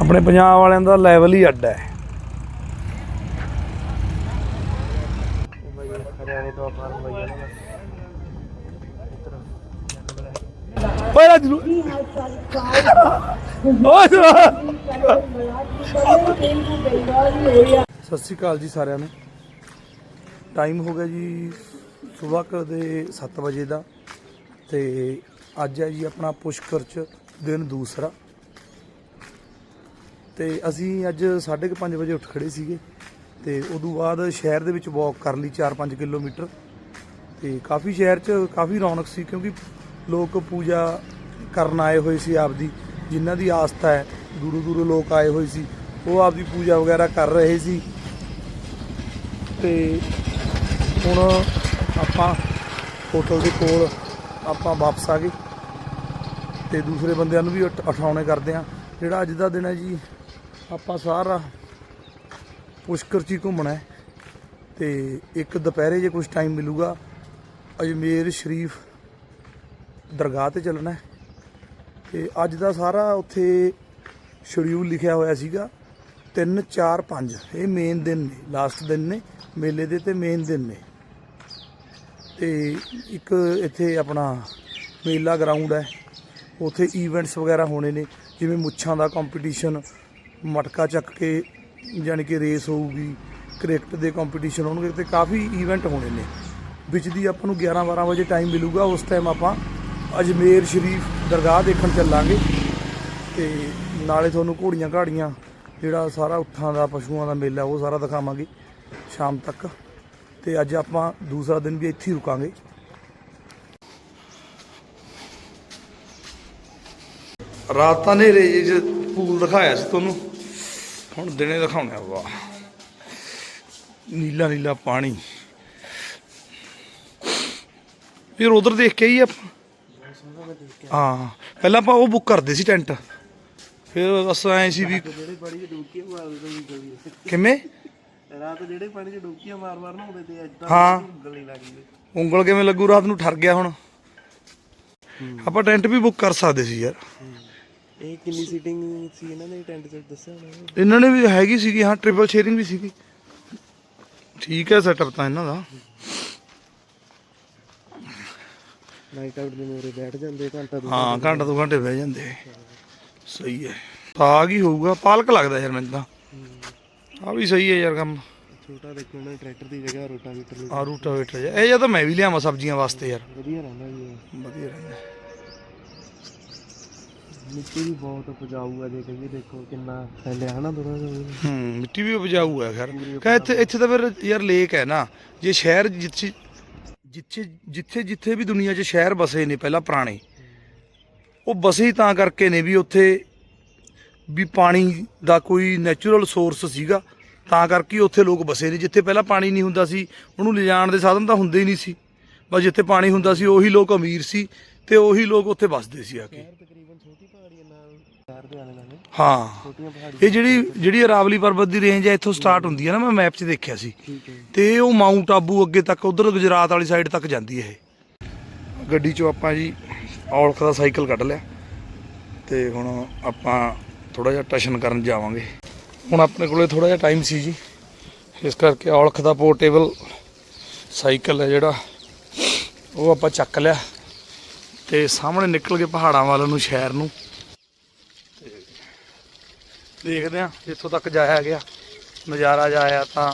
ਆਪਣੇ ਪੰਜਾਬ ਵਾਲਿਆਂ ਦਾ ਲੈਵਲ ਹੀ ਅੱਡ ਹੈ। ਓਏ ਰਾਜ। ਨੂੰ ਓਏ ਸਤਿ ਸ਼੍ਰੀ ਅਕਾਲ ਜੀ ਸਾਰਿਆਂ ਨੂੰ। ਟਾਈਮ ਹੋ ਗਿਆ ਜੀ ਸਵੇਰ ਦੇ 7 ਵਜੇ ਦਾ ਤੇ ਅੱਜ ਹੈ ਜੀ ਆਪਣਾ ਪੁਸ਼ਕਰ ਚ ਦਿਨ ਦੂਸਰਾ। ਤੇ ਅਸੀਂ ਅੱਜ 5:30 ਵਜੇ ਉੱਠ ਖੜੇ ਸੀਗੇ ਤੇ ਉਦੋਂ ਬਾਅਦ ਸ਼ਹਿਰ ਦੇ ਵਿੱਚ ਵਾਕ ਕਰ ਲਈ 4-5 ਕਿਲੋਮੀਟਰ। ਤੇ ਕਾਫੀ ਸ਼ਹਿਰ 'ਚ ਕਾਫੀ ਰੌਣਕ ਸੀ ਕਿਉਂਕਿ ਲੋਕ ਪੂਜਾ ਕਰਨ ਆਏ ਹੋਏ ਸੀ ਆਪਦੀ, ਜਿਨ੍ਹਾਂ ਦੀ ਆਸਥਾ ਹੈ, ਦੂਰੋਂ ਦੂਰੋਂ ਲੋਕ ਆਏ ਹੋਏ ਸੀ, ਉਹ ਆਪਦੀ ਪੂਜਾ ਵਗੈਰਾ ਕਰ ਰਹੇ ਸੀ। ਤੇ ਹੁਣ ਆਪਾਂ ਹੋਟਲ ਦੇ ਕੋਲ ਆਪਾਂ ਵਾਪਸ ਆ ਗਏ। ਤੇ ਦੂਸਰੇ ਬੰਦਿਆਂ ਨੂੰ ਵੀ ਉਠ- ਉਠਾਉਣੇ ਕਰਦੇ ਆ ਜਿਹੜਾ ਅੱਜ ਦਾ ਦਿਨ ਹੈ ਜੀ ਆਪਾਂ ਸਾਰਾ ਪੁਸ਼ਕਰ 'ਚ ਘੁੰਮਣਾ ਹੈ ਤੇ ਇੱਕ ਦੁਪਹਿਰੇ ਜੇ ਕੁਝ ਟਾਈਮ ਮਿਲੂਗਾ, ਅਜਮੇਰ ਸ਼ਰੀਫ ਦਰਗਾਹ ਤੇ ਚੱਲਣਾ ਹੈ। ਤੇ ਅੱਜ ਦਾ ਸਾਰਾ ਉੱਥੇ ਸ਼ਡਿਊਲ ਲਿਖਿਆ ਹੋਇਆ ਸੀਗਾ 3 4 5 ਇਹ ਮੇਨ ਦਿਨ ਨੇ ਲਾਸਟ ਦਿਨ ਨੇ, ਮੇਲੇ ਦੇ ਤੇ ਮੇਨ ਦਿਨ ਨੇ। ਤੇ ਇੱਕ ਇੱਥੇ ਆਪਣਾ ਮੇਲਾ ਗਰਾਊਂਡ ਹੈ, ਉੱਥੇ ਈਵੈਂਟਸ ਵਗੈਰਾ ਹੋਣੇ ਨੇ, ਜਿਵੇਂ ਮੁੱਛਾਂ ਦਾ ਕੰਪੀਟੀਸ਼ਨ ਮਟਕਾ ਚੱਕ ਕੇ ਯਾਨੀ ਕਿ ਰੇਸ ਹੋਊਗੀ ਕ੍ਰਿਕਟ ਦੇ ਕੰਪੀਟੀਸ਼ਨ ਹੋਣਗੇ ਤੇ ਕਾਫੀ ਇਵੈਂਟ ਹੋਣੇ ਨੇ। ਵਿੱਚ ਦੀ ਆਪਾਂ ਨੂੰ 11 12 ਵਜੇ ਟਾਈਮ ਮਿਲੂਗਾ, ਉਸ ਟਾਈਮ ਆਪਾਂ ਅਜਮੇਰ ਸ਼ਰੀਫ ਦਰਗਾਹ ਦੇਖਣ ਚੱਲਾਂਗੇ ਤੇ ਨਾਲੇ ਤੁਹਾਨੂੰ ਘੋੜੀਆਂ ਘਾੜੀਆਂ, ਜਿਹੜਾ ਸਾਰਾ ਉੱਠਾਂ ਦਾ ਪਸ਼ੂਆਂ ਦਾ ਮੇਲਾ, ਉਹ ਸਾਰਾ ਦਿਖਾਵਾਂਗੇ ਸ਼ਾਮ ਤੱਕ। ਤੇ ਅੱਜ ਆਪਾਂ ਦੂਸਰਾ ਦਿਨ ਵੀ ਇੱਥੇ ਹੀ ਰੁਕਾਂਗੇ। ਰਾਤ ਤਾਂ ਨੇ ਰੇਜ ਪੂਲ ਦਿਖਾਇਆ ਸੀ ਤੁਹਾਨੂੰ। ਹੁਣ ਦਿਨੇ ਦਿਖਾਉਣਾ ਵਾਹ। ਨੀਲਾ ਨੀਲਾ ਪਾਣੀ। ਫਿਰ ਉਧਰ ਦੇਖ ਕੇ ਹੀ ਆਪਾਂ? ਹਾਂ ਪਹਿਲਾਂ ਆਪਾਂ ਉਹ ਬੁੱਕ ਕਰਦੇ ਸੀ ਟੈਂਟ। ਫਿਰ ਬਸ ਐ ਸੀ ਵੀ ਜਿਹੜੇ ਮਾਰਦੇ ਕਿਵੇਂ ਰਾਤ ਜਿਹੜੇ ਪਾਣੀ 'ਚ ਡੁਬਕੀਆਂ ਮਾਰ ਮਾਰ ਨਹਾਉਂਦੇ ਤੇ ਏਦਾਂ ਹਾਂ। ਗਲੀ ਲੱਗੀ ਉਂਗਲ ਕਿਵੇਂ ਲੱਗੂ? ਰਾਤ ਨੂੰ ਠਰ ਗਿਆ ਹੁਣ। ਆਪਾਂ ਟੈਂਟ ਵੀ ਬੁੱਕ ਕਰ ਸਕਦੇ ਸੀ ਯਾਰ। ਇਹ ਕਿੰਨੀ ਸੀਟਿੰਗ ਸੀ ਇਹਨਾਂ ਨੇ ਟੈਂਟ 'ਚ ਦੱਸਿਆ ਹੋਣਾ ਇਹਨਾਂ ਨੇ ਵੀ ਹੈਗੀ ਸੀਗੀ ਹਾਂ ਟ੍ਰਿਪਲ ਸ਼ੇਅਰਿੰਗ ਵੀ ਸੀਗੀ। ਠੀਕ ਹੈ ਸੈਟਅਪ ਤਾਂ ਇਹਨਾਂ ਦਾ। ਨਾਈਟ ਆਊਟ ਦੇ ਮੋਰੇ ਬੈਠ ਜਾਂਦੇ ਘੰਟਾ ਦੋ ਹਾਂ ਘੰਟਾ ਦੋ ਘੰਟੇ ਬਹਿ ਜਾਂਦੇ। ਸਹੀ ਹੈ। ਸਾਗ ਹੀ ਹੋਊਗਾ ਪਾਲਕ ਲੱਗਦਾ ਯਾਰ ਮੈਨੂੰ ਤਾਂ। ਆ ਵੀ ਸਹੀ ਹੈ ਯਾਰ ਕੰਮ। ਛੋਟਾ ਦੇਖੋ ਨੇ ਟਰੈਕਟਰ ਦੀ ਜਗ੍ਹਾ ਰੋਟਾਵੀਟਰ ਆ ਰੂਟਾਵੇਟਰ ਇਹ ਜਾਂ ਤਾਂ ਮੈਂ ਵੀ ਲਿਆਵਾਂ ਸਬਜ਼ੀਆਂ ਵਾਸਤੇ ਯਾਰ। ਵਧੀਆ ਰਹਿੰਦਾ ਜੀ ਇਹ। ਵਧੀਆ ਰਹਿੰਦਾ। ਮਿੱਟੀ ਵੀ ਬਹੁਤ ਉਪਜਾਊ ਹੈ ਜੇ ਕਹੀਏ ਦੇਖੋ ਕਿੰਨਾ ਫੈਲਿਆ ਹਨਾ ਥੋੜਾ ਜਿਹਾ ਹੂੰ ਮਿੱਟੀ ਵੀ ਉਪਜਾਊ ਹੈ ਖੈਰ। ਕਹ ਇੱਥੇ ਇੱਥੇ ਤਾਂ ਫਿਰ ਯਾਰ ਲੇਕ ਹੈ ਨਾ ਜੇ ਸ਼ਹਿਰ ਜਿੱਥੇ ਜਿੱਥੇ ਜਿੱਥੇ ਜਿੱਥੇ ਵੀ ਦੁਨੀਆ 'ਚ ਸ਼ਹਿਰ ਬਸੇ ਨੇ ਪਹਿਲਾਂ ਪੁਰਾਣੇ ਉਹ ਬਸੇ ਤਾਂ ਕਰਕੇ ਨੇ ਵੀ ਉੱਥੇ ਵੀ ਪਾਣੀ ਦਾ ਕੋਈ ਨੈਚੁਰਲ ਸੋਰਸ ਸੀਗਾ ਤਾਂ ਕਰਕੇ ਉੱਥੇ ਲੋਕ ਬਸੇ ਨੇ। ਜਿੱਥੇ ਪਹਿਲਾਂ ਪਾਣੀ ਨਹੀਂ ਹੁੰਦਾ ਸੀ ਉਹਨੂੰ ਲਿਜਾਣ ਦੇ ਸਾਧਨ ਤਾਂ ਹੁੰਦੇ ਹੀ ਨਹੀਂ ਸੀ। ਬਸ ਜਿੱਥੇ ਪਾਣੀ ਹੁੰਦਾ ਸੀ ਉਹੀ ਲੋਕ ਅਮੀਰ ਸੀ ਤੇ ਉਹੀ ਲੋਕ ਉੱਥੇ ਬਸਦੇ ਸੀ ਆ ਕੇ ਤਕਰੀਬਨ ਛੋਟੀ ਪਹਾੜੀ ਨਾਲ ਸ਼ਹਿਰ ਦੇ ਆਲੇ ਦੁਆਲੇ ਹਾਂ। ਇਹ ਜਿਹੜੀ ਜਿਹੜੀ ਅਰਾਵਲੀ ਪਰਬਤ ਦੀ ਰੇਂਜ ਹੈ ਇੱਥੋਂ ਸਟਾਰਟ ਹੁੰਦੀ ਹੈ ਨਾ ਮੈਂ ਮੈਪ 'ਚ ਦੇਖਿਆ ਸੀ। ਤੇ ਉਹ ਮਾਊਂਟ ਆਬੂ ਅੱਗੇ ਤੱਕ ਉਧਰ ਗੁਜਰਾਤ ਵਾਲੀ ਸਾਈਡ ਤੱਕ ਜਾਂਦੀ ਹੈ ਇਹ। ਗੱਡੀ 'ਚੋਂ ਆਪਾਂ ਜੀ ਔਲਖ ਦਾ ਸਾਈਕਲ ਕੱਢ ਲਿਆ। ਤੇ ਹੁਣ ਆਪਾਂ ਥੋੜਾ ਜਿਹਾ ਟਸ਼ਨ ਕਰਨ ਜਾਵਾਂਗੇ। ਹੁਣ ਆਪਣੇ ਕੋਲੇ ਥੋੜਾ ਜਿਹਾ ਟਾਈਮ ਸੀ ਜੀ। ਇਸ ਕਰਕੇ ਔਲਖ ਦਾ ਪੋਰਟੇਬਲ ਸਾਈਕਲ ਹੈ ਜਿਹੜਾ ਉਹ ਆਪਾਂ ਚੱਕ ਲਿਆ। ਤੇ ਸਾਹਮਣੇ ਨਿਕਲ ਕੇ ਪਹਾੜਾਂ ਵੱਲ ਨੂੰ ਸ਼ਹਿਰ ਨੂੰ। ਦੇਖਦੇ ਆ ਜਿੱਥੋਂ ਤੱਕ ਜਾਇਆ ਗਿਆ ਨਜ਼ਾਰਾ ਜਾਇਆ ਤਾਂ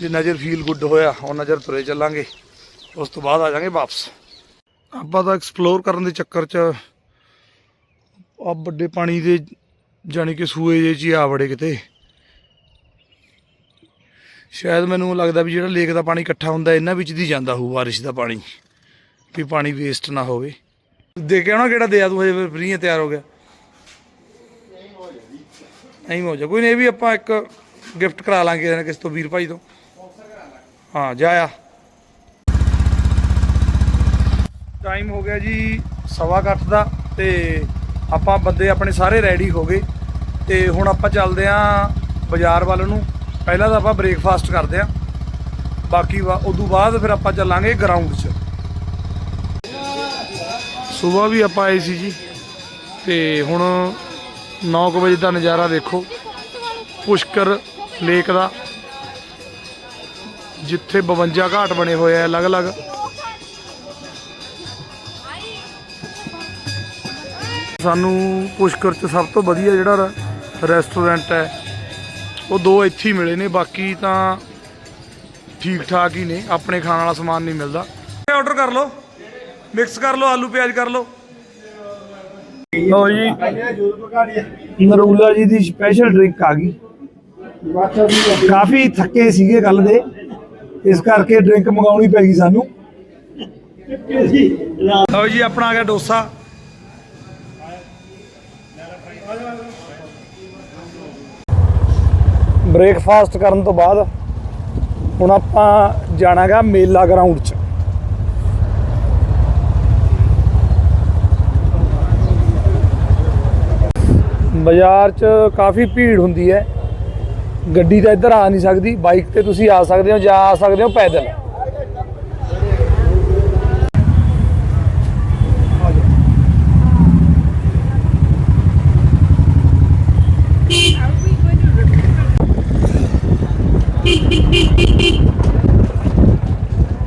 ਜੇ ਨਜ਼ਰ ਫੀਲ ਗੁੱਡ ਹੋਇਆ, ਉਹ ਨਜ਼ਰ ਤੁਰੇ ਚੱਲਾਂਗੇ। ਉਸ ਤੋਂ ਬਾਅਦ ਆ ਜਾਾਂਗੇ ਵਾਪਸ। ਆਪਾਂ ਤਾਂ ਐਕਸਪਲੋਰ ਕਰਨ ਦੇ ਚੱਕਰ 'ਚ ਆ ਵੱਡੇ ਪਾਣੀ ਦੇ ਜਾਣੀ ਕਿ ਸੂਏ ਜੇ 'ਚ ਹੀ ਆ ਵੜੇ ਕਿਤੇ। ਸ਼ਾਇਦ ਮੈਨੂੰ ਲੱਗਦਾ ਵੀ ਜਿਹੜਾ ਲੇਕ ਦਾ ਪਾਣੀ ਇਕੱਠਾ ਹੁੰਦਾ, ਇਹਨਾਂ ਵਿੱਚ ਦੀ ਜਾਂਦਾ ਹੋਊ ਬਾਰਿਸ਼ ਦਾ ਪਾਣੀ, ਵੀ ਪਾਣੀ ਵੇਸਟ ਨਾ ਹੋਵੇ। ਦੇ ਕੇ ਆਉਣਾ ਕਿਹੜਾ ਦਿਆ ਤੂੰ ਹਜੇ ਫਰੀ ਤਿਆਰ ਹੋ ਗਿਆ। ਨਹੀਂ ਹੋ ਜਾ। ਕੋਈ ਨਹੀਂ, ਇਹ ਵੀ ਆਪਾਂ ਇੱਕ ਗਿਫਟ ਕਰਾ ਲਾਂਗੇ ਕਿਸੇ ਤੋਂ, ਵੀਰ ਭਾਈ ਤੋਂ। ਹਾਂ ਜਾਇਆ ਟਾਈਮ ਹੋ ਗਿਆ ਜੀ ਸਵਾ ਕੁ ਦਾ ਤੇ ਆਪਾਂ ਬੰਦੇ ਆਪਣੇ ਸਾਰੇ ਰੈਡੀ ਹੋ ਗਏ। ਤੇ ਹੁਣ ਆਪਾਂ ਚੱਲਦੇ ਆਂ ਬਾਜ਼ਾਰ ਵੱਲ ਨੂੰ। ਪਹਿਲਾਂ ਤਾਂ ਆਪਾਂ ਬ੍ਰੇਕਫਾਸਟ ਕਰਦੇ ਆਂ। ਬਾਕੀ ਵਾ, ਉਦੋਂ ਬਾਅਦ ਫਿਰ ਆਪਾਂ ਚੱਲਾਂਗੇ ਗਰਾਊਂਡ 'ਚ। ਸਵੇਰ ਵੀ ਆਪਾਂ ਆਏ ਸੀ ਜੀ। ਤੇ ਹੁਣ 9 ਵਜੇ ਦਾ ਨਜ਼ਾਰਾ ਦੇਖੋ ਪੁਸ਼ਕਰ ਲੇਕ ਦਾ। ਜਿੱਥੇ 52 ਘਾਟ ਬਣੇ ਹੋਏ ਆ ਅਲੱਗ-ਅਲੱਗ। ਸਾਨੂੰ ਪੁਸ਼ਕਰ ਚ ਸਭ ਤੋਂ ਵਧੀਆ ਜਿਹੜਾ ਰੈਸਟੋਰੈਂਟ ਹੈ, ਉਹ ਦੋ ਇੱਥੇ ਹੀ ਮਿਲੇ ਨੇ, ਬਾਕੀ ਤਾਂ ਠੀਕ ਠਾਕ ਹੀ ਨੇ, ਆਪਣੇ ਖਾਣ ਵਾਲਾ ਸਮਾਨ ਨਹੀਂ ਮਿਲਦਾ। ਆਰਡਰ ਕਰ ਲਓ। ਮਿਕਸ ਕਰ ਲਓ, ਆਲੂ ਪਿਆਜ਼ ਕਰ ਲਓ। ਲਓ ਜੀ। ਨਰੂਲਾ ਜੀ ਦੀ ਸਪੈਸ਼ਲ ਡਰਿੰਕ ਆ ਗਈ। ਕਾਫੀ ਥੱਕੇ ਸੀਗੇ ਕੱਲ ਦੇ। ਇਸ ਕਰਕੇ ਡਰਿੰਕ ਮੰਗਾਉਣੀ ਪੈ ਗਈ ਸਾਨੂੰ। ਲਓ ਜੀ, ਆਪਣਾ ਆ ਗਿਆ ਡੋਸਾ। ਬ੍ਰੇਕਫਾਸਟ ਕਰਨ ਤੋਂ ਬਾਅਦ ਹੁਣ ਆਪਾਂ ਜਾਣਾਗਾ ਮੇਲਾ ਗਰਾਊਂਡ 'ਚ। ਬਾਜ਼ਾਰ 'ਚ ਕਾਫੀ ਭੀੜ ਹੁੰਦੀ ਹੈ। ਗੱਡੀ ਤਾਂ ਇੱਧਰ ਆ ਨਹੀਂ ਸਕਦੀ, ਬਾਈਕ ਤੇ ਤੁਸੀਂ ਆ ਸਕਦੇ ਹੋ ਜਾਂ ਆ ਸਕਦੇ ਹੋ ਪੈਦਲ।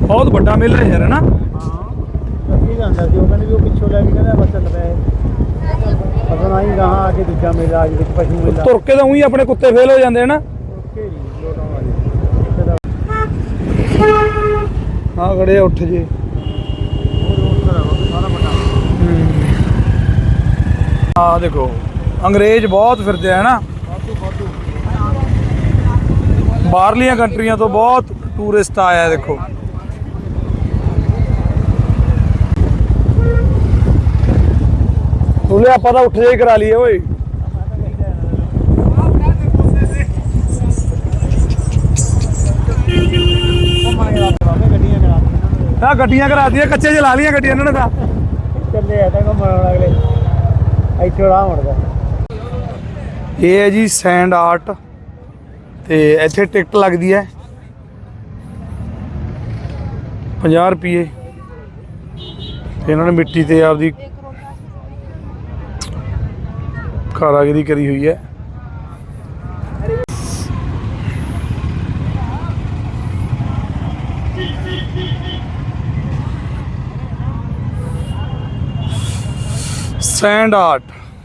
ਬਹੁਤ ਵੱਡਾ ਮੇਲਾ ਹੈ ਯਾਰ, ਹੈ ਨਾ? ਕੀ ਜਾਂਦਾ ਸੀ ਉਹ ਕਹਿੰਦੇ ਵੀ ਉਹ ਪਿੱਛੋਂ ਲੈ ਕੇ ਕਹਿੰਦਾ ਬਸ ਚੱਲ ਪਿਆ ਅਸਾਂ ਆਈ ਗਾਹਾਂ ਆ ਕੇ ਦੂਜਾ ਮੇਲਾ ਅੱਜ ਵਿੱਚ ਪਸ਼ੂ ਮੇਲਾ। ਤੁਰ ਕੇ ਤਾਂ ਉਹੀ ਆਪਣੇ ਕੁੱਤੇ ਫੇਲ ਹੋ ਜਾਂਦੇ ਹਨ ਹਾਂ ਖੜੇ ਉੱਠ ਜੇ। ਆ ਦੇਖੋ ਅੰਗਰੇਜ਼ ਬਹੁਤ ਫਿਰਦੇ ਆ ਨਾ ਬਾਹਰਲੀਆਂ ਕੰਟਰੀਆਂ ਤੋਂ ਬਹੁਤ ਟੂਰਿਸਟ ਆਇਆ ਦੇਖੋ। ਤੁਲੇ ਆਪਾਂ ਤਾਂ ਉੱਠ ਜੇ ਕਰਾ ਲਈਏ ਓਏ। ਆ ਗੱਡੀਆਂ ਕਰਾ ਦੀਆਂ ਕੱਚੇ ਚ ਲਾ ਲੀਆਂ ਗੱਡੀਆਂ ਇਹਨਾਂ ਨੇ ਤਾਂ। ਚੱਲੇ ਆ ਤਾਂ ਘੁੰਮਣ ਅਗਲੇ। ਇੱਥੇ ਰਾਹ ਮੁੜਦਾ। ਇਹ ਹੈ ਜੀ ਸੈਂਡ ਆਰਟ ਤੇ ਇੱਥੇ ਟਿਕਟ ਲੱਗਦੀ ਹੈ। 50 ਰੁਪਏ ਤੇ ਇਹਨਾਂ ਨੇ ਮਿੱਟੀ ਤੇ ਆਪਦੀ ਕਾਰਾਗਰੀ ਕਰੀ ਹੋਈ ਹੈ ਸੈਂਡ ਆਰਟ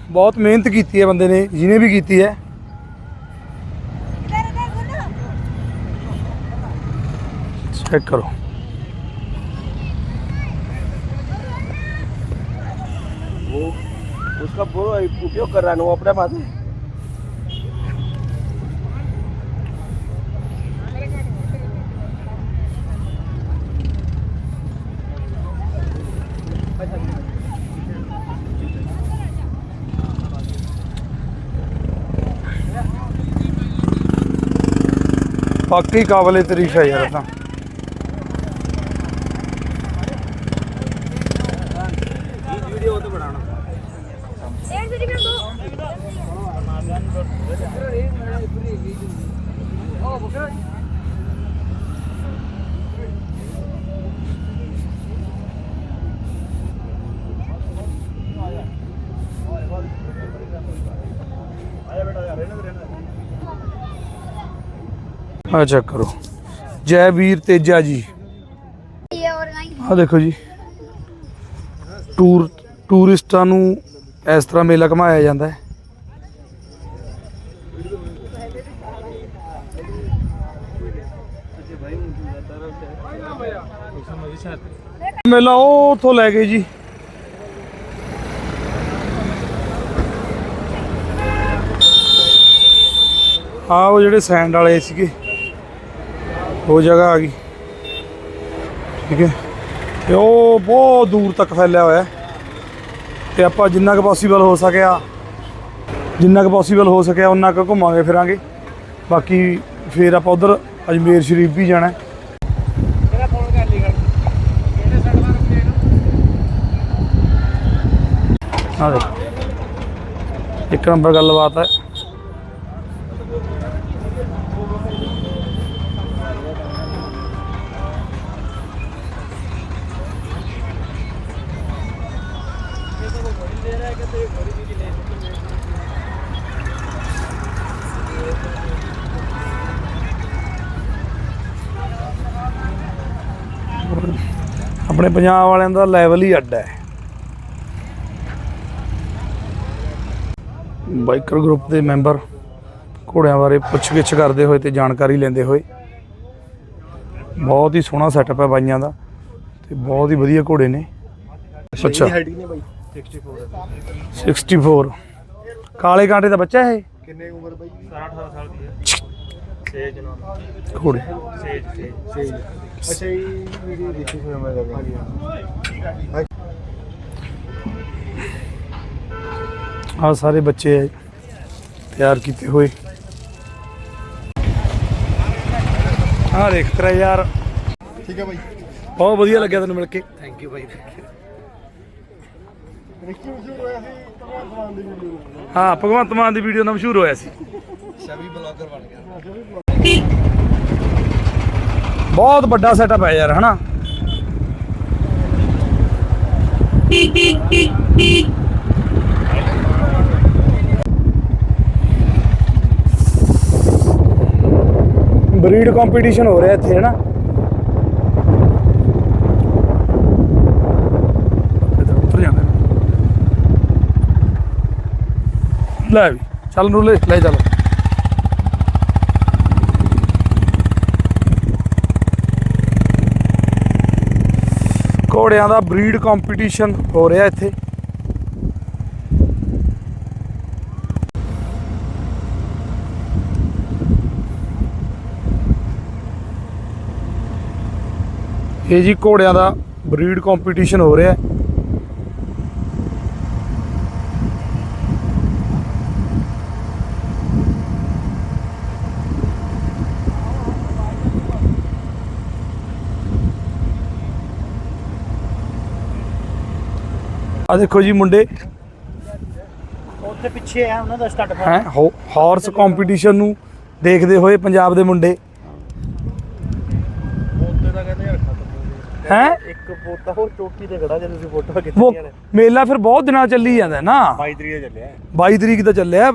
ਬਹੁਤ ਮਿਹਨਤ ਕੀਤੀ ਹੈ ਬੰਦੇ ਨੇ ਜਿਹਨੇ ਵੀ ਕੀਤੀ ਹੈ ਚੈੱਕ ਕਰੋ उसका पूरा उपयोग कर रहा है वो अपने पास है ਵਾਕਈ ਕਾਬਲੇ ਤਾਰੀਫ ਹੈ ਯਾਰ ਇਹ ਤਾਂ ਆ ਚੈੱਕ ਕਰੋ। ਜੈ ਵੀਰ ਤੇਜਾ ਜੀ। ਆ ਦੇਖੋ ਜੀ। ਟੂਰ, ਟੂਰਿਸਟਾਂ ਨੂੰ ਇਸ ਤਰ੍ਹਾਂ ਮੇਲਾ ਘਮਾਇਆ ਜਾਂਦਾ ਹੈ। ਮੇਲਾ ਉਹ ਉਥੋਂ ਲੈ ਗਏ ਜੀ। ਆ ਉਹ ਜਿਹੜੇ ਸੈਂਡ ਵਾਲੇ ਸੀਗੇ। ਉਹ ਜਗ੍ਹਾ ਆ ਗਈ। ਠੀਕ ਹੈ। ਤੇ ਉਹ ਬਹੁਤ ਦੂਰ ਤੱਕ ਫੈਲਿਆ ਹੋਇਆ ਤੇ ਆਪਾਂ ਜਿੰਨਾ ਕੁ ਪੋਸੀਬਲ ਹੋ ਸਕਿਆ, ਜਿੰਨਾ ਕੁ ਪੋਸੀਬਲ ਹੋ ਸਕਿਆ ਉਹਨਾਂ ਕੁ ਘੁੰਮਾਂਗੇ, ਫਿਰਾਂਗੇ। ਬਾਕੀ ਫੇਰ ਆਪਾਂ ਉਧਰ ਅਜਮੇਰ ਸ਼ਰੀਫ ਵੀ ਜਾਣਾ ਆ ਦੇਖ। ਇੱਕ ਨੰਬਰ ਗੱਲਬਾਤ ਹੈ। ਆਪਣੇ ਪੰਜਾਬ ਵਾਲਿਆਂ ਦਾ ਲੈਵਲ ਹੀ ਅੱਡ ਹੈ। ਬਾਈਕਰ ਗਰੁੱਪ ਦੇ ਮੈਂਬਰ ਘੋੜਿਆਂ ਬਾਰੇ ਪੁੱਛਗਿੱਛ ਕਰਦੇ ਹੋਏ ਤੇ ਜਾਣਕਾਰੀ ਲੈਂਦੇ ਹੋਏ। ਬਹੁਤ ਹੀ ਸੋਹਣਾ ਸੈਟਅਪ ਹੈ ਬਾਈਆਂ ਦਾ ਤੇ ਬਹੁਤ ਹੀ ਵਧੀਆ ਘੋੜੇ ਨੇ। ਅੱਛਾ। ਹਾਈਟ ਨੇ ਬਾਈ 64 64 ਕਾਲੇ ਕਾਂਟੇ ਦਾ ਬੱਚਾ ਹੈ ਕਿੰਨੇ ਉਮਰ ਬਾਈ? 18 ਸਾਲ ਦੀ ਹੈ। ਸੇਜ ਨਾਮ ਘੋੜੇ ਸੇਜ ਸੇਜ। ਅੱਛਾ ਇਹ ਮੇਰੀ ਦੇਖੀ ਸੁਣਾ ਮੈਂ ਕਰਦਾ ਆ ਸਾਰੇ ਬੱਚੇ ਹੈ ਤਿਆਰ ਕੀਤੇ ਹੋਏ। ਆ ਦੇਖ ਤੇਰਾ ਯਾਰ। ਠੀਕ ਹੈ ਬਾਈ। ਬਹੁਤ ਵਧੀਆ ਲੱਗਿਆ ਤੈਨੂੰ ਮਿਲ ਕੇ। ਥੈਂਕ ਯੂ ਬਾਈ ਰਿਸ਼ਤੀ ਮਸ਼ਹੂਰ ਹੋਇਆ ਸੀ ਭਗਵਾਨ ਦੀ ਵੀਡੀਓ ਹਾਂ ਭਗਵੰਤ ਮਾਨ ਦੀ ਵੀਡੀਓ ਨਾਲ ਮਸ਼ਹੂਰ ਹੋਇਆ ਸੀ। ਛਵੀ ਬਲੌਗਰ ਬਣ ਗਿਆ। ਬਹੁਤ ਵੱਡਾ ਸੈਟਅਪ ਹੈ ਯਾਰ, ਹਨਾ? ਬਰੀਡ ਕੰਪੀਟੀਸ਼ਨ ਹੋ ਰਿਹਾ ਇੱਥੇ, ਹਨਾ? ਇੱਧਰ ਉੱਤਰ ਲੈ ਵੀ, ਚੱਲ ਨੂੰ ਲੈ ਲੈ ਚੱਲ। ਘੋੜਿਆਂ ਦਾ ਬਰੀਡ ਕੰਪੀਟੀਸ਼ਨ ਹੋ ਰਿਹਾ ਇੱਥੇ। ਇਹ ਜੀ ਘੋੜਿਆਂ ਦਾ ਬਰੀਡ ਕੰਪੀਟੀਸ਼ਨ ਹੋ ਰਿਹਾ। ਹੈ ਆ ਦੇਖੋ ਜੀ ਮੁੰਡੇ। ਉੱਥੇ ਪਿੱਛੇ ਹੈ ਉਹਨਾਂ ਦਾ ਸਟੱਡ ਹੈ ਹਾਰਸ ਕੰਪੀਟੀਸ਼ਨ ਨੂੰ ਦੇਖਦੇ ਹੋਏ ਪੰਜਾਬ ਦੇ ਮੁੰਡੇ। ਉੱਥੇ ਤਾਂ ਕਹਿੰਦੇ ਹੋ? ਇੱਕ ਪੋਤਾ ਹੋਰ ਚੋਟੀ ਤੇ ਖੜਾ ਜੇ ਤੁਸੀਂ ਫੋਟੋ ਖਿੱਚੀਆਂ ਨੇ। ਮੇਲਾ ਫਿਰ ਬਹੁਤ ਦਿਨਾਂ ਚੱਲੀ ਜਾਂਦਾ ਨਾ। 22 ਤਰੀਕ ਚੱਲਿਆ। 22 ਤਰੀਕ ਦਾ ਚੱਲਿਆ।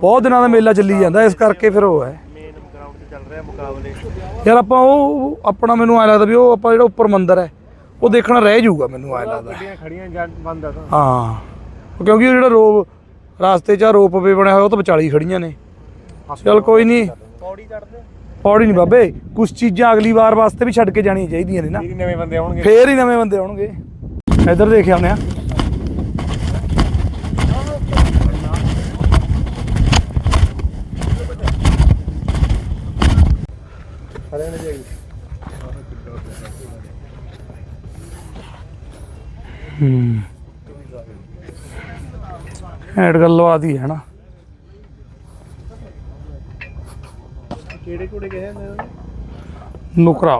ਬਹੁਤ ਦਿਨਾਂ ਦਾ ਮੇਲਾ ਚੱਲੀ ਜਾਂਦਾ ਇਸ ਕਰਕੇ ਫਿਰ ਉਹ ਹੈ। ਮੇਨ ਗਰਾਊਂਡ ਤੇ ਚੱਲ ਰਿਹਾ ਮੁਕਾਬਲੇ। ਯਾਰ ਆਪਾਂ ਉਹ ਆਪਣਾ ਮੈਨੂੰ ਐ ਲੱਗਦਾ ਵੀ ਉਹ ਆਪਾਂ ਜਿਹੜਾ ਉੱਪਰ ਮੰਦਿਰ ਹੈ। ਉਹ ਦੇਖਣਾ ਰਹਿ ਜਾਊਗਾ ਮੈਨੂੰ ਐ ਲੱਗਦਾ। ਗੱਡੀਆਂ ਖੜੀਆਂ ਜਾਂ ਬੰਦ ਆ ਤਾਂ। ਹਾਂ। ਕਿਉਂਕਿ ਉਹ ਜਿਹੜਾ ਰੋਪ ਰਾਸਤੇ 'ਚ ਰੋਪ ਵੇ ਬਣਿਆ ਹੋਇਆ ਉਹ ਤਾਂ ਵਿਚਾਲੀ ਖੜੀਆਂ ਨੇ। ਚਲ ਕੋਈ ਨਹੀਂ ਪੌੜੀ ਚੜਦੇ ਪੌੜੀ ਨਹੀਂ ਬਾਬੇ ਕੁਝ ਚੀਜ਼ਾਂ ਅਗਲੀ ਵਾਰ ਵਾਸਤੇ ਵੀ ਛੱਡ ਕੇ ਜਾਣੀਆਂ ਚਾਹੀਦੀਆਂ ਨੇ ਨਾ। ਵੀਰ ਨਵੇਂ ਬੰਦੇ ਆਉਣਗੇ। ਫੇਰ ਹੀ ਨਵੇਂ ਬੰਦੇ ਆਉਣਗੇ। ਇੱਧਰ ਦੇਖ ਆਉਂਦੇ ਆ ਖੜੇ ਨੇ ਜੀ ਹੂੰ। ਹੈਡ ਗੱਲ ਲਵਾਦੀ ਹੈ ਨਾ ਕਿਹੜੇ ਕੋੜੇ ਗਏ ਨੇ ਨੁਕਰਾ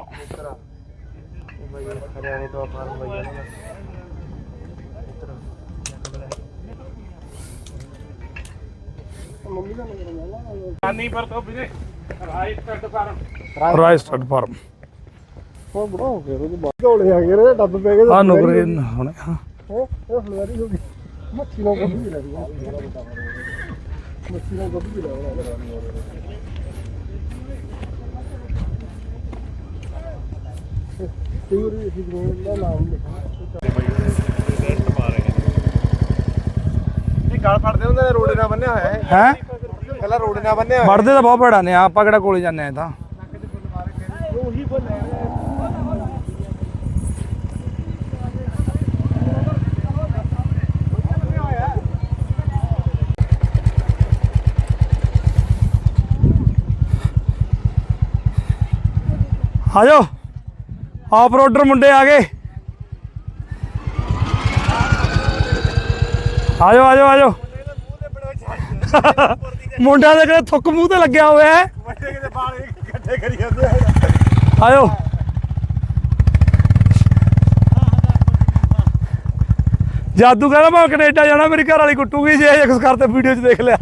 ਹਰਿਆਣੇ ਤੋਂ ਫਾਰਮ ਬਾਈ ਨਹੀਂ ਪਰ ਤੋਂ ਵੀਰੇ right stud farm right stud farm ਉਹ ਬੜਾ ਹੋ ਗਿਆ ਉਹਦੇ ਬਾਅਦ। ਢੋਲੇ ਆ ਗਏ ਰੇ ਡੱਬ ਪੈ ਗਏ ਆ ਨੁਕਰੇ ਹੁਣ ਹਾਂ। ਉਹ ਉਹ ਫਲਵਾਰੀ ਹੋ ਗਈ। ਮੱਛੀ ਨਾਲ ਗੱਭੀ ਵੀ ਲੱਗੀ ਮੱਛੀ ਨਾਲ ਗੱਭੀ ਵੀ ਲੱਗੀ ਤੇਰੀ ਇਸ ਗੇਮ ਦਾ ਨਾਮ ਲਿਖਾ ਇਹ ਗਲ ਫੜਦੇ ਹੁੰਦੇ ਨੇ ਰੋੜੇ ਨਾਲ ਬੰਨਿਆ ਹੋਇਆ ਹੈ ਹੈ? ਪਹਿਲਾਂ ਰੋੜੇ ਨਾਲ ਬੰਨਿਆ ਵੜਦੇ ਤਾਂ ਬਹੁਤ ਭੜਾ ਨੇ ਆਪਾਂ ਕਿਹੜਾ ਕੋਲੇ ਜਾਂਦੇ ਆ ਤਾਂ। ਉਹੀ ਬੰਨਿਆ ਆ ਜਾਓ ਆਫ ਰੋਡਰ ਮੁੰਡੇ ਆ ਗਏ। ਆ ਜਾਓ ਆ ਜਾਓ ਆ ਜਾਓ ਮੁੰਡਿਆਂ ਦੇ ਕਿਹੜੇ ਥੁੱਕ ਮੂੰਹ ਤੇ ਲੱਗਿਆ ਹੋਇਆ ਹੈ। ਵੱਡੇ ਕਿਤੇ ਬਾਲ ਇਕੱਠੇ ਕਰੀ ਜਾਂਦੇ ਆ ਆ ਜਾਦੂ ਕਹਿੰਦਾ ਮੈਂ ਕੈਨੇਡਾ ਜਾਣਾ, ਮੇਰੀ ਘਰ ਵਾਲੀ ਕੁੱਟੂਗੀ ਜੇ ਇਹ ਕੁਛ ਕਰਤੇ ਵੀਡੀਓ 'ਚ ਦੇਖ ਲਿਆ।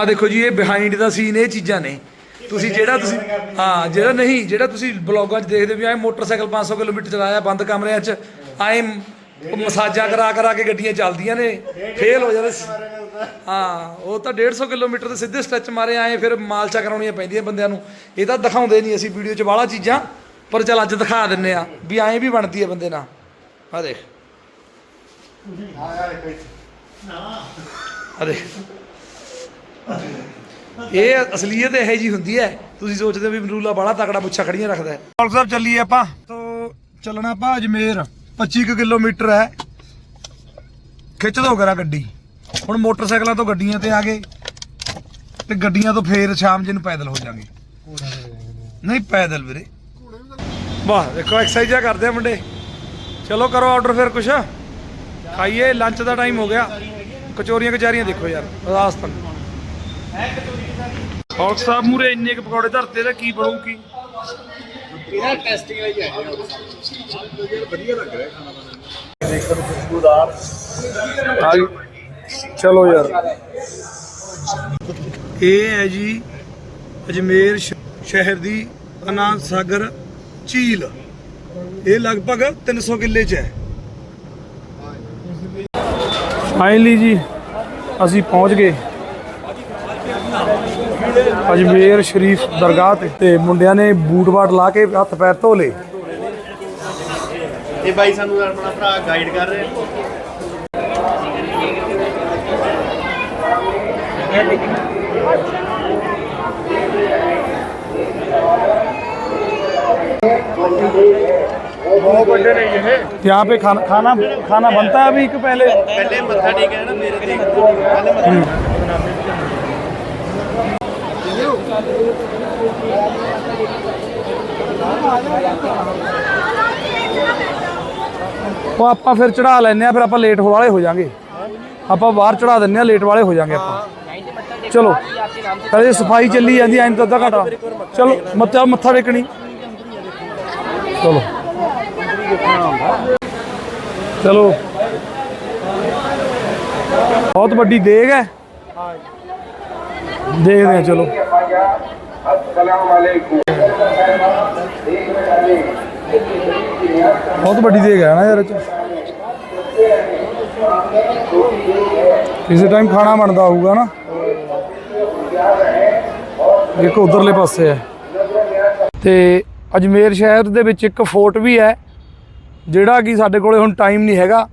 ਆ ਦੇਖੋ ਜੀ ਇਹ ਬਿਹਾਈਂਡ ਦਾ ਸੀਨ ਇਹ ਚੀਜ਼ਾਂ ਨੇ। ਤੁਸੀਂ ਜਿਹੜਾ ਤੁਸੀਂ ਹਾਂ ਜਿਹੜਾ ਨਹੀਂ ਜਿਹੜਾ ਤੁਸੀਂ ਬਲੌਗਾਂ 'ਚ ਦੇਖਦੇ ਵੀ ਆਏ ਮੋਟਰਸਾਈਕਲ 500 ਕਿਲੋਮੀਟਰ ਚਲਾਇਆ ਬੰਦ ਕਮਰਿਆਂ 'ਚ ਆਏ ਮਸਾਜਾਂ ਕਰਾ ਕਰਾ ਕੇ ਗੱਡੀਆਂ ਚੱਲਦੀਆਂ ਨੇ ਫੇਲ ਹੋ ਜਾਂਦੇ। ਹਾਂ ਉਹ ਤਾਂ 150 ਕਿਲੋਮੀਟਰ ਦੇ ਸਿੱਧੇ ਸਟ੍ਰੈਚ ਮਾਰੇ ਆਏ ਫਿਰ ਮਾਲਚਾ ਕਰਾਉਣੀਆਂ ਪੈਂਦੀਆਂ ਬੰਦਿਆਂ ਨੂੰ। ਇਹ ਤਾਂ ਦਿਖਾਉਂਦੇ ਨਹੀਂ ਅਸੀਂ ਵੀਡੀਓ 'ਚ ਬਾਹਲਾ ਚੀਜ਼ਾਂ ਪਰ ਚੱਲ ਅੱਜ ਦਿਖਾ ਦਿੰਨੇ ਆ ਵੀ ਐਂ ਵੀ ਬਣਦੀ ਹੈ ਬੰਦੇ ਨਾਲ। ਆ ਦੇਖ ਆ ਦੇਖ। ਇਹ ਅਸਲੀਅਤ ਇਹ ਜੀ ਹੁੰਦੀ ਹੈ। ਤੁਸੀਂ ਸੋਚਦੇ ਹੋ ਵੀ ਮਰੂਲਾ ਬਾਲਾ ਤਕੜਾ ਮੁੱਛਾ ਖੜੀਆਂ ਰੱਖਦਾ ਹੈ। ਡਾਕਟਰ ਸਾਹਿਬ ਚੱਲੀਏ ਆਪਾਂ। ਤੋਂ ਚੱਲਣਾ ਆਪਾਂ ਅਜਮੇਰ। 25 ਕੁ ਕਿਲੋਮੀਟਰ ਹੈ। ਖਿੱਚ ਦੋ ਕਰਾ ਗੱਡੀ। ਹੁਣ ਮੋਟਰਸਾਈਕਲਾਂ ਤੋਂ ਗੱਡੀਆਂ ਤੇ ਆ ਗਏ। ਤੇ ਗੱਡੀਆਂ ਤੋਂ ਫੇਰ ਸ਼ਾਮ ਜੇ ਨੂੰ ਪੈਦਲ ਹੋ ਜਾਾਂਗੇ। ਨਹੀਂ ਪੈਦਲ ਵੀਰੇ। ਵਾਹ ਦੇਖੋ ਐਕਸਰਸਾਈਜ਼ ਆ ਕਰਦੇ ਆ ਮੁੰਡੇ। ਚਲੋ ਕਰੋ ਆਰਡਰ ਫਿਰ ਕੁਛ। ਖਾਈਏ ਲੰਚ ਦਾ ਟਾਈਮ ਹੋ ਗਿਆ। ਕਚੋਰੀਆਂ ਕਚਾਰੀਆਂ ਦੇਖੋ ਯਾਰ ਰਾਜਸਥਾਨ ਹੌਕ ਸਾਹਿਬ ਮੂਰੇ ਇੰਨੇ ਕੁ ਪਕੌੜੇ ਧਰਤੇ ਦਾ ਕੀ ਬਣੂ ਕੀ ਇਹਦਾ ਟੈਸਟਿੰਗ ਲਈ ਆਏ ਆਈ ਚਲੋ ਯਾਰ। ਇਹ ਹੈ ਜੀ ਅਜਮੇਰ ਸ਼ਹਿਰ ਦੀ ਅਨਾਥ ਸਾਗਰ ਝੀਲ। ਇਹ ਲਗਭਗ 300 ਕਿੱਲੇ ਚ ਹੈ। ਫਾਈਨਲੀ ਜੀ ਅਸੀਂ ਪਹੁੰਚ ਗਏ। ਅਜਮੇਰ ਸ਼ਰੀਫ ਦਰਗਾਹ ਤੇ ਤੇ ਮੁੰਡਿਆਂ ਨੇ ਬੂਟ ਬਾਟ ਲਾ ਕੇ ਹੱਥ ਪੈਰ ਧੋ ਲਏ ਇਹ ਬਾਈ ਸਾਨੂੰ ਆਪਣਾ ਭਰਾ ਗਾਈਡ ਕਰ ਰਿਹਾ बहुत बड़े नहीं है यहाँ पे खाना खाना खाना बनता है अभी कि पहले पहले मत्था टेका है ना मेरे देख पहले मत्था ਉਹ ਆਪਾਂ ਫਿਰ ਚੜਾ ਲੈਨੇ ਆ ਫਿਰ ਆਪਾਂ ਲੇਟ ਵਾਲੇ ਹੋ ਜਾਾਂਗੇ। ਆਪਾਂ ਬਾਹਰ ਚੜਾ ਦਿੰਨੇ ਆ ਲੇਟ ਵਾਲੇ ਹੋ ਜਾਾਂਗੇ ਆਪਾਂ। ਚਲੋ, ਪਹਿਲੇ ਸਫ਼ਾਈ ਚੱਲੀ ਜਾਂਦੀ, ਐਂ ਤਾਂ ਅੱਧਾ ਘੰਟਾ। ਚਲੋ, ਮੱਥਾ ਮੱਥਾ ਟੇਕਣੀ। ਚਲੋ। ਚਲੋ। ਬਹੁਤ ਵੱਡੀ ਦੇਗ ਹੈ। ਦੇਖਦੇ ਆ ਚਲੋ। ਬਹੁਤ ਵੱਡੀ ਦੇਗ ਹੈ ਨਾ ਯਾਰ ਚ। ਕਿਸੇ ਟਾਈਮ ਖਾਣਾ ਬਣਦਾ ਹੋਊਗਾ ਨਾ। ਇੱਕ ਉਧਰਲੇ ਪਾਸੇ ਹੈ। ਤੇ ਅਜਮੇਰ ਸ਼ਹਿਰ ਦੇ ਵਿੱਚ ਇੱਕ ਫੋਰਟ ਵੀ ਹੈ, ਜਿਹੜਾ ਕਿ ਸਾਡੇ ਕੋਲੇ ਹੁਣ ਟਾਈਮ ਨਹੀਂ ਹੈਗਾ।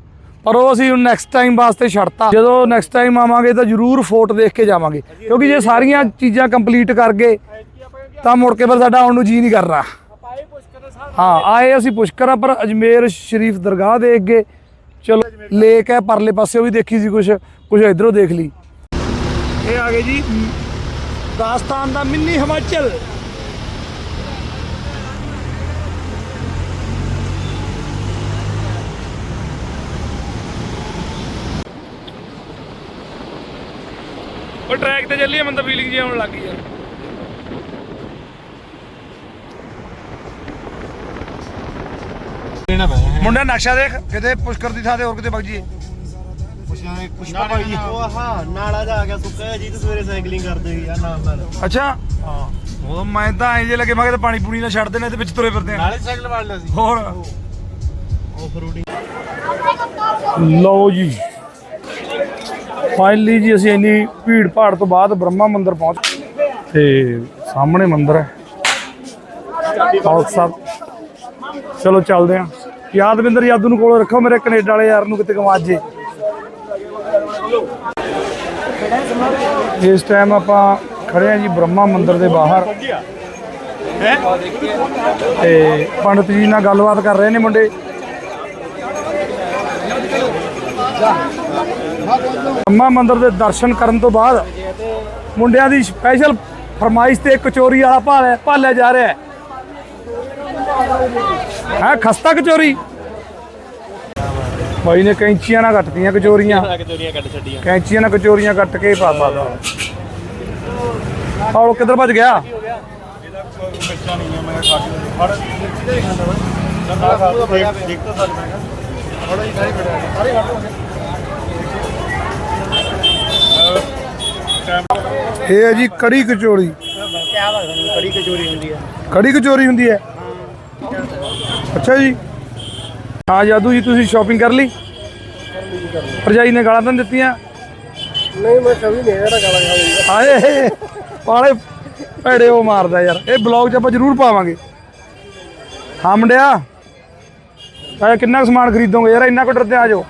ਪਰ ਉਹ ਅਸੀਂ ਹੁਣ ਨੈਕਸਟ ਟਾਈਮ ਵਾਸਤੇ ਛੱਡਤਾ। ਜਦੋਂ ਨੈਕਸਟ ਟਾਈਮ ਆਵਾਂਗੇ ਤਾਂ ਜ਼ਰੂਰ ਫੋਰਟ ਦੇਖ ਕੇ ਜਾਵਾਂਗੇ। ਕਿਉਂਕਿ ਜੇ ਸਾਰੀਆਂ ਚੀਜ਼ਾਂ ਕੰਪਲੀਟ ਕਰ ਗਏ, ਤਾਂ ਮੁੜ ਕੇ ਫਿਰ ਸਾਡਾ ਆਉਣ ਨੂੰ ਜੀ ਨਹੀਂ ਕਰਨਾ ਹਾਂ, ਆਏ ਅਸੀਂ ਪੁਸ਼ਕਰ ਆ, ਪਰ ਅਜਮੇਰ ਸ਼ਰੀਫ ਦਰਗਾਹ ਦੇਖ ਗਏ। ਚਲੋ ਲੇਕ ਹੈ, ਪਰਲੇ ਪਾਸੇ ਉਹ ਵੀ ਦੇਖੀ ਸੀ ਕੁਝ ਕੁਝ ਇਧਰੋਂ ਦੇਖ ਲਈ। ਇਹ ਆ ਗਏ ਜੀ, ਰਾਜਸਥਾਨ ਦਾ ਮਿੰਨੀ ਹਿਮਾਚਲ। ਪਰ ਟਰੈਕ ਤੇ ਚੱਲੀਏ ਮੈਨੂੰ ਤਾਂ ਫੀਲਿੰਗ ਜੀ ਆਉਣ ਲੱਗ ਗਈ ਮੁੰਡਾ ਨਕਸ਼ਾ ਦੇਖ ਕਿਤੇ ਪੁਸ਼ਕਰ ਦੀ ਥਾਂ ਤੇ ਹੋਰ ਕਿਤੇ ਵਗ ਜੀਏ ਪੁਸ਼ਾਂ ਪੁਸ਼ਪਾ ਭਾਈ ਉਹ ਆਹ ਨਾਲਾ ਜਾ ਗਿਆ ਸੁੱਕਾ ਜੀ ਤੇ ਸਵੇਰੇ ਸਾਈਕਲਿੰਗ ਕਰਦੇ ਆ ਨਾਲ ਨਾਲ। ਅੱਛਾ? ਹਾਂ। ਉਹ ਮੈਂ ਤਾਂ ਐਂ ਜੇ ਲੱਗੇ ਮੈਂ ਕਿਤੇ ਪਾਣੀ ਪੂਣੀ ਨਾ ਛੱਡ ਦੇਣਾ ਤੇ ਵਿੱਚ ਤੁਰੇ ਫਿਰਦੇ ਆ। ਨਾਲੇ ਸਾਈਕਲ ਵਾੜ ਲਿਆ ਸੀ। ਹੋਰ? ਆਫ ਲਓ ਜੀ। ਫਾਈਨਲੀ ਜੀ ਅਸੀਂ ਇੰਨੀ ਭੀੜ ਭਾੜ ਤੋਂ ਬਾਅਦ ਬ੍ਰਹਮਾ ਮੰਦਿਰ ਪਹੁੰਚ ਗਏ ਤੇ ਸਾਹਮਣੇ ਮੰਦਿਰ ਹੈ। ਖਾਲਸਾ ਸਾਹਿਬ। ਚਲੋ ਚੱਲਦੇ ਆਂ ਯਾਦਵਿੰਦਰ ਯਾਦੂ ਨੂੰ ਕੋਲ ਰੱਖੋ ਮੇਰੇ ਕੈਨੇਡਾ ਵਾਲੇ ਯਾਰ ਨੂੰ ਕਿਤੇ ਗਵਾਜੇ ਇਸ ਟਾਈਮ ਆਪਾਂ ਖੜੇ ਆਂ ਜੀ ਬ੍ਰਹਮਾ ਮੰਦਿਰ ਦੇ ਬਾਹਰ। ਤੇ ਪੰਡਤ ਜੀ ਨਾਲ ਗੱਲਬਾਤ ਕਰ ਰਹੇ ਨੇ ਮੁੰਡੇ। ਅੰਮਾ ਮੰਦਿਰ ਦੇ ਦਰਸ਼ਨ ਕਰਨ ਤੋਂ ਬਾਅਦ ਮੁੰਡਿਆਂ ਦੀ ਸਪੈਸ਼ਲ ਫਰਮਾਇਸ਼ ਤੇ ਕਚੋਰੀ ਵਾਲਾ ਭਾਲਿਆ ਭਾਲਿਆ ਜਾ ਰਿਹਾ ਹੈ। ਹੈ, ਖਸਤਾ ਕਚੋਰੀ? ਭਾਈ ਨੇ ਕੈਂਚੀਆਂ ਨਾਲ ਕੱਟਦੀਆਂ ਕਚੋਰੀਆਂ। ਕਚੋਰੀਆਂ ਕੱਢ ਛੱਡੀਆਂ ਕੈਂਚੀਆਂ ਨਾਲ ਕਚੋਰੀਆਂ ਕੱਟ ਕੇ ਪਾ ਪਾ ਔਰ ਕਿੱਧਰ ਭੱਜ ਗਿਆ? ਦੇਖ ਤਾਂ ਸਕਦਾ ਹੈਗਾ ਫੜੋ ਜੀ ਸਾਰੇ ਖੜੇ ਸਾਰੇ ਖੜ ਇਹ ਹੈ ਜੀ ਕੜੀ ਕਚੋਰੀ। ਕਿਆ ਬਾਤ ਹੈ ਕੜੀ ਕਚੋਰੀ ਹੁੰਦੀ ਹੈ? ਕੜੀ ਕਚੋਰੀ ਹੁੰਦੀ ਹੈ ਅੱਛਾ ਜੀ। ਹਾਂ ਜਾਦੂ ਜੀ ਤੁਸੀਂ ਸ਼ਾਪਿੰਗ ਕਰ ਲਈ? ਭਰਜਾਈ ਨੇ ਗਾਲਾਂ ਤਾਂ ਨੀ ਦਿੱਤੀਆਂ? ਨਹੀਂ ਮੈਂ ਕभी ਨਹੀਂ ਇਹਦਾ ਗਾਲਾਂ ਖਾਉਂਗਾ ਆਏ ਪਾਲੇ ਭੈੜੇ ਉਹ ਮਾਰਦਾ ਯਾਰ। ਇਹ ਬਲੌਗ 'ਚ ਆਪਾਂ ਜ਼ਰੂਰ ਪਾਵਾਂਗੇ। ਹਾਂ ਮੁੰਡਿਆ। ਆ ਕਿੰਨਾ ਕੁ ਸਮਾਨ ਖਰੀਦੋਗੇ? ਯਾਰ ਇੰਨਾ ਕੁ ਡਰਦੇ ਆ ਜਾਓ।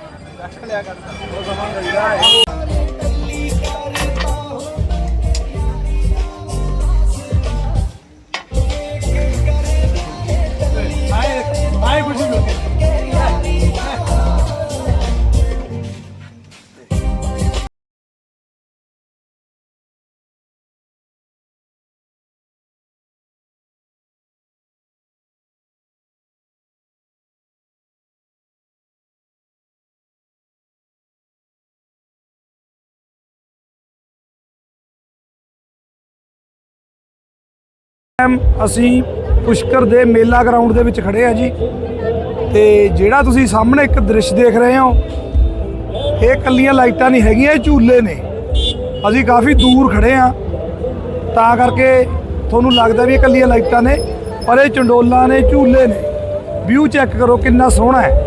ਟਾਈਮ ਅਸੀਂ ਪੁਸ਼ਕਰ ਦੇ ਮੇਲਾ ਗਰਾਊਂਡ ਦੇ ਵਿੱਚ ਖੜੇ ਆ ਜੀ ਤੇ ਜਿਹੜਾ ਤੁਸੀਂ ਸਾਹਮਣੇ ਇੱਕ ਦ੍ਰਿਸ਼ ਦੇਖ ਰਹੇ ਹੋ ਇਹ ਕੱਲੀਆਂ ਲਾਈਟਾਂ ਨਹੀਂ ਹੈਗੀਆਂ ਇਹ ਝੂਲੇ ਨੇ ਅਸੀਂ ਕਾਫੀ ਦੂਰ ਖੜੇ ਆ ਤਾਂ ਕਰਕੇ ਤੁਹਾਨੂੰ ਲੱਗਦਾ ਵੀ ਇਹ ਕੱਲੀਆਂ ਲਾਈਟਾਂ ਨੇ ਪਰ ਇਹ ਚੰਡੋਲਾਂ ਨੇ ਝੂਲੇ ਨੇ ਵਿਊ ਚੈੱਕ ਕਰੋ ਕਿੰਨਾ ਸੋਹਣਾ ਹੈ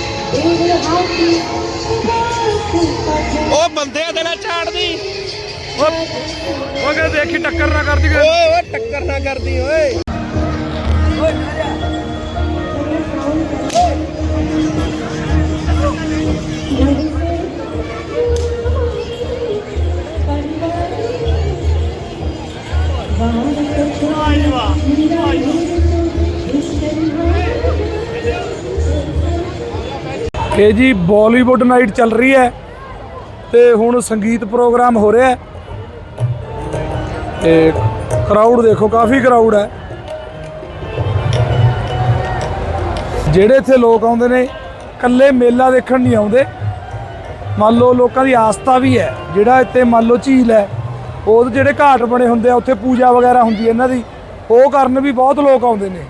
ਉਹ ਬੰਦੇ ਦੇ ਨਾਲ ਝਾੜਦੀ ਉਹ ਕਹਿੰਦੇ ਦੇਖੀ ਟੱਕਰ ਨਾ ਕਰਦੀ ਓਏ ਓਏ ਟੱਕਰ ਨਾ ਕਰਦੀ ਓਏ। ਇਹ ਜੀ ਬਾਲੀਵੁੱਡ ਨਾਈਟ ਚੱਲ ਰਹੀ ਹੈ ਤੇ ਹੁਣ ਸੰਗੀਤ ਪ੍ਰੋਗਰਾਮ ਹੋ ਰਿਹਾ ਹੈ। ਤੇ ਕਰਾਊਡ ਦੇਖੋ, ਕਾਫੀ ਕਰਾਊਡ ਹੈ। ਜਿਹੜੇ ਇੱਥੇ ਲੋਕ ਆਉਂਦੇ ਨੇ ਕੱਲੇ ਮੇਲਾ ਦੇਖਣ ਨਹੀਂ ਆਉਂਦੇ। ਮੰਨ ਲਓ ਲੋਕਾਂ ਦੀ ਆਸਥਾ ਵੀ ਹੈ, ਜਿਹੜਾ ਇੱਥੇ ਮੰਨ ਲਓ ਝੀਲ ਹੈ, ਉਹ ਜਿਹੜੇ ਘਾਟ ਬਣੇ ਹੁੰਦੇ ਆ, ਉੱਥੇ ਪੂਜਾ ਵਗੈਰਾ ਹੁੰਦੀ ਹੈ ਇਹਨਾਂ ਦੀ, ਉਹ ਕਰਨ ਵੀ ਬਹੁਤ ਲੋਕ ਆਉਂਦੇ ਨੇ।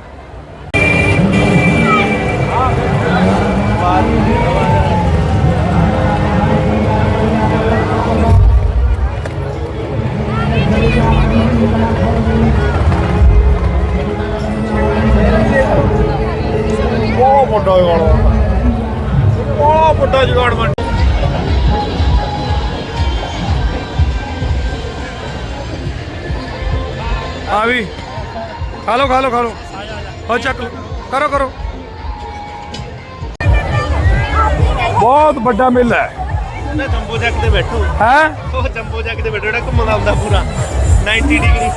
ਹੋ ਚੱਕ ਲਓ ਕਰੋ ਕਰੋ। ਬਹੁਤ ਵੱਡਾ ਮੇਲਾ ਹੈ। ਨਾ ਜੰਬੋ ਜੈਕ ਤੇ ਬੈਠੋ। ਹੈ? ਉਹ ਜੰਬੋ ਜੈਕ ਤੇ ਬੈਠੋ ਜਿਹੜਾ ਘੁੰਮਦਾ ਹੁੰਦਾ ਪੂਰਾ। 90 ਡਿਗਰੀ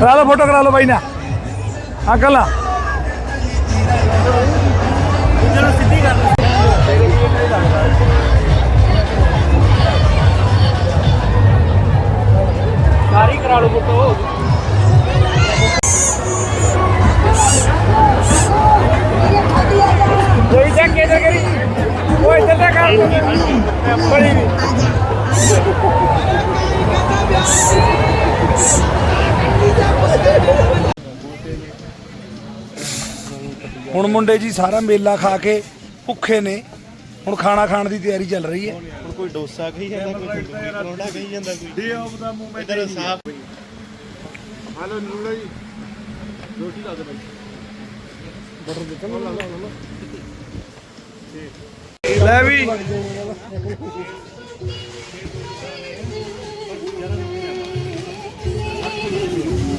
ਕਰਾ ਲਓ ਫੋਟੋ ਕਰਾ ਲਓ ਬਾਈ ਨਾ ਹਾਂ ਕਰ ਲਾ ਚਲੋ ਸਿੱਧੀ ਕਰ ਸਾਰੀ ਕਰਾ ਲਓ ਫੋਟੋ ਕੋਈ ਚੱਕ ਕੇ ਤੇ ਕਰੀ ਉਹ ਇੱਧਰ ਤੇ ਕਰ ਬੜੀ ਹੁਣ ਮੁੰਡੇ ਜੀ ਸਾਰਾ ਮੇਲਾ ਖਾ ਕੇ ਭੁੱਖੇ ਨੇ। ਹੁਣ ਖਾਣਾ ਖਾਣ ਦੀ ਤਿਆਰੀ ਚੱਲ ਰਹੀ ਹੈ। ਹੁਣ ਕੋਈ ਡੋਸਾ ਕਹੀ ਜਾਂਦਾ ਕੋਈ ਪਰੌਂਠਾ ਕਹੀ ਜਾਂਦਾ ਕੋਈ? ਡੇ ਆਫ ਦਾ ਮੂਵਮੈਂਟ ਇਧਰ ਸਾਫ਼ ਹਲੋ ਨੂੜਾ ਜੀ। ਰੋਟੀ ਲਾ ਦੇ ਬਾਈ। ਬਟਰ ਦੇ ਚਲੋ ਲਾ ਲਾ ਲਾ ਲੈ ਵੀ।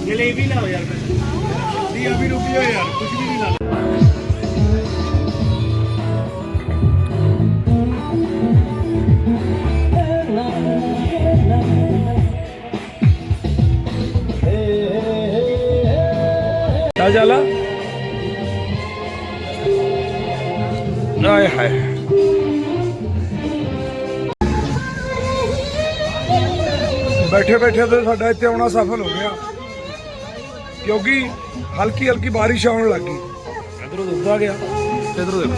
ਜਲੇਬੀ ਲਾਓ ਯਾਰ ਦੀ ਅਭੀ ਰੁਕੀ ਹੋ ਯਾਰ ਕੁਝ ਵੀ ਨਹੀਂ ਲਾ ਚੱਲ ਚੱਲ ਆਏ ਹਾਏ ਬੈਠੇ ਬੈਠੇ ਤੇ ਸਾਡਾ ਇੱਥੇ ਆਉਣਾ ਸਫਲ ਹੋ ਗਿਆ। ਕਿਉਂਕਿ ਹਲਕੀ ਹਲਕੀ ਬਾਰਿਸ਼ ਆਉਣ ਲੱਗੀ ਇਧਰੋਂ ਦੁੱਧ ਗਿਆ। ਇਧਰੋਂ ਦੇਖੋ।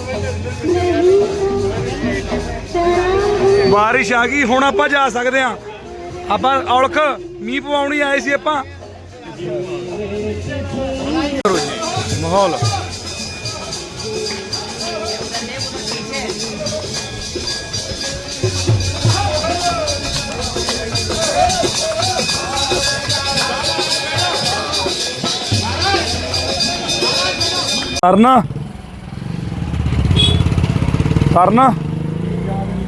ਬਾਰਿਸ਼ ਆ ਗਈ, ਹੁਣ ਆਪਾਂ ਜਾ ਸਕਦੇ ਆ ਆਪਾਂ ਔਲਖ, ਮੀਂਹ ਪਵਾਉਣੀ ਆਏ ਸੀ ਆਪਾਂ। ਮਾਹੌਲ। ਕਰਨਾ। ਕਰਨਾ।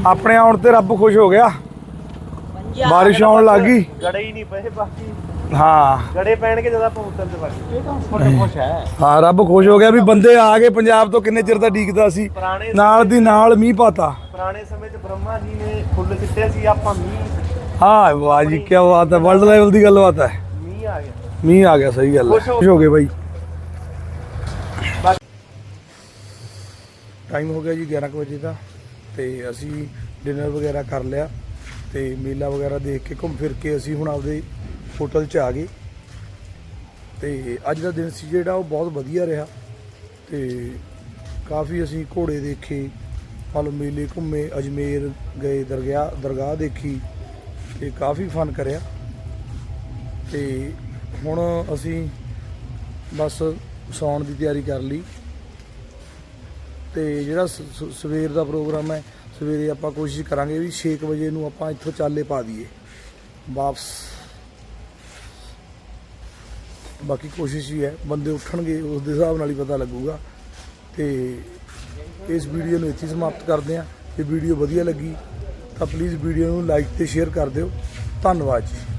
ਆਪਣੇ ਆਉਣ ਤੇ ਰੱਬ ਖੁਸ਼ ਹੋ ਗਿਆ। ਬਾਰਿਸ਼ ਆਉਣ ਲੱਗ ਗਈ। ਗੜੇ ਹੀ ਨਹੀਂ ਪਏ ਬਾਕੀ। ਹਾਂ। ਗੜੇ ਪੈਣਗੇ ਜਦ ਆਪਾਂ ਉੱਤਰ ਤੇ ਬਾਕੀ ਇਹ ਤਾਂ ਫਟ ਖੁਸ਼ ਹੈ। ਹਾਂ ਰੱਬ ਖੁਸ਼ ਹੋ ਗਿਆ ਵੀ ਬੰਦੇ ਆ ਗਏ ਪੰਜਾਬ ਤੋਂ ਕਿੰਨੇ ਚਿਰ ਦਾ ਡੀਕਦਾ ਸੀ। ਪੁਰਾਣੇ ਨਾਲ ਦੀ ਨਾਲ ਮੀਂਹ ਪਾਤਾ। ਪੁਰਾਣੇ ਸਮੇਂ 'ਚ ਬ੍ਰਹਮਾ ਜੀ ਨੇ ਫੁੱਲ ਸਿੱਟੇ ਸੀ ਆਪਾਂ ਮੀਂਹ ਹਾਂ ਵਾਹ ਜੀ ਕੀ ਬਾਤ ਹੈ ਵਰਲਡ ਲੈਵਲ ਦੀ ਗੱਲ ਬਾਤ ਹੈ। ਮੀਂਹ ਆ ਗਿਆ। ਮੀਂਹ ਆ ਗਿਆ ਸਹੀ ਗੱਲ ਹੈ। ਖੁਸ਼ ਹੋ- ਖੁਸ਼ ਹੋ ਗਏ ਬਾਈ। ਬਸ। ਟਾਈਮ ਹੋ ਗਿਆ ਜੀ 11 ਕੁ ਵਜੇ ਦਾ ਤੇ ਅਸੀਂ ਡਿਨਰ ਵਗੈਰਾ ਕਰ ਲਿਆ ਤੇ ਮੇਲਾ ਵਗੈਰਾ ਦੇਖ ਕੇ ਘੁੰਮ ਫਿਰ ਕੇ ਅਸੀਂ ਹੁਣ ਆਪਦੇ ਹੋਟਲ 'ਚ ਆ ਗਏ। ਤੇ ਅੱਜ ਦਾ ਦਿਨ ਸੀ ਜਿਹੜਾ, ਉਹ ਬਹੁਤ ਵਧੀਆ ਰਿਹਾ। ਤੇ ਕਾਫੀ ਅਸੀਂ ਘੋੜੇ ਦੇਖੇ ਮਤਲਬ ਮੇਲੇ ਘੁੰਮੇ, ਅਜਮੇਰ ਗਏ ਦਰਗਾਹ ਦਰਗਾਹ ਦੇਖੀ ਤੇ ਕਾਫੀ ਫਨ ਕਰਿਆ। ਤੇ ਹੁਣ ਅਸੀਂ ਬਸ ਸੌਣ ਦੀ ਤਿਆਰੀ ਕਰ ਲਈ। ਤੇ ਜਿਹੜਾ ਸ- ਸਵੇਰ ਦਾ ਪ੍ਰੋਗਰਾਮ ਹੈ, ਸਵੇਰੇ ਆਪਾਂ ਕੋਸ਼ਿਸ਼ ਕਰਾਂਗੇ ਵੀ 6 ਵਜੇ ਨੂੰ ਆਪਾਂ ਇੱਥੋਂ ਚਾਲੇ ਪਾ ਦਈਏ। ਵਾਪਸ ਬਾਕੀ ਕੋਸ਼ਿਸ਼ ਹੀ ਹੈ, ਬੰਦੇ ਉੱਠਣਗੇ ਉਸ ਦੇ ਹਿਸਾਬ ਨਾਲ ਹੀ ਪਤਾ ਲੱਗੂਗਾ। ਤੇ ਇਸ ਵੀਡੀਓ ਨੂੰ ਇੱਥੇ ਸਮਾਪਤ ਕਰਦੇ ਹਾਂ। ਜੇ ਵੀਡੀਓ ਵਧੀਆ ਲੱਗੀ ਤਾਂ ਪਲੀਜ਼ ਵੀਡੀਓ ਨੂੰ ਲਾਈਕ ਤੇ ਸ਼ੇਅਰ ਕਰ ਦਿਓ। ਧੰਨਵਾਦ ਜੀ।